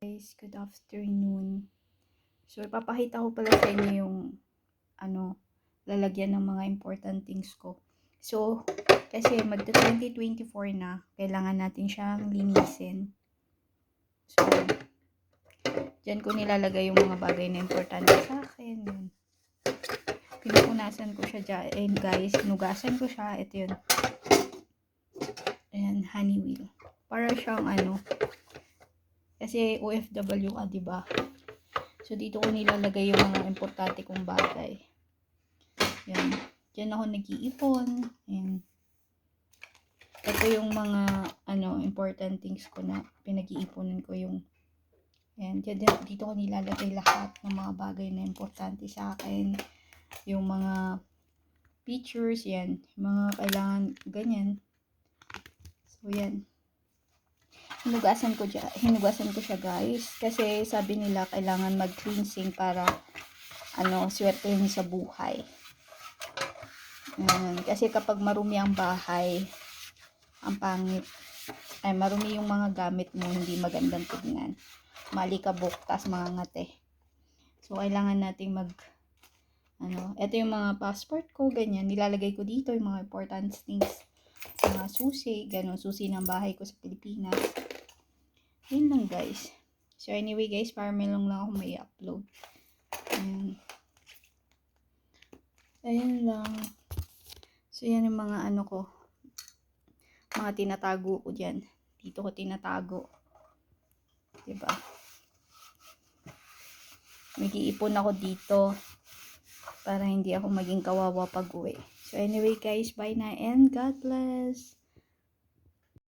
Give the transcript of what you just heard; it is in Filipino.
guys, good afternoon. So, ipapakita ko pala sa inyo yung ano, lalagyan ng mga important things ko. So, kasi magta 2024 na, kailangan natin siyang linisin. So, dyan ko nilalagay yung mga bagay na importante sa akin. Yun. Pinupunasan ko siya dyan. And guys, hinugasan ko siya. Ito yun. Ayan, honey wheel. Para siyang ano, kasi OFW ka, di ba? So, dito ko nilalagay yung mga importante kong bagay. Yan. Diyan ako nag-iipon. Ayan. Ito yung mga, ano, important things ko na pinag-iiponan ko yung, ayan, dyan, dito ko nilalagay lahat ng mga bagay na importante sa akin. Yung mga pictures, yan. Mga kailangan, ganyan. So, yan hinugasan ko siya, hinugasan ko siya guys kasi sabi nila kailangan mag-cleansing para ano, swertehin sa buhay. Ayan, kasi kapag marumi ang bahay, ang pangit. Ay, marumi yung mga gamit mo, hindi magandang tignan. Malikabok, tas mga ngate. So, kailangan nating mag, ano, ito yung mga passport ko, ganyan. Nilalagay ko dito yung mga important things. Mga susi, ganun, susi ng bahay ko sa Pilipinas. Yun lang guys. So anyway guys, para may lang lang ako may upload. Ayan. Ayan lang. So yan yung mga ano ko. Mga tinatago ko dyan. Dito ko tinatago. Diba? Nag-iipon ako dito. Para hindi ako maging kawawa pag uwi. So anyway guys, bye na and God bless.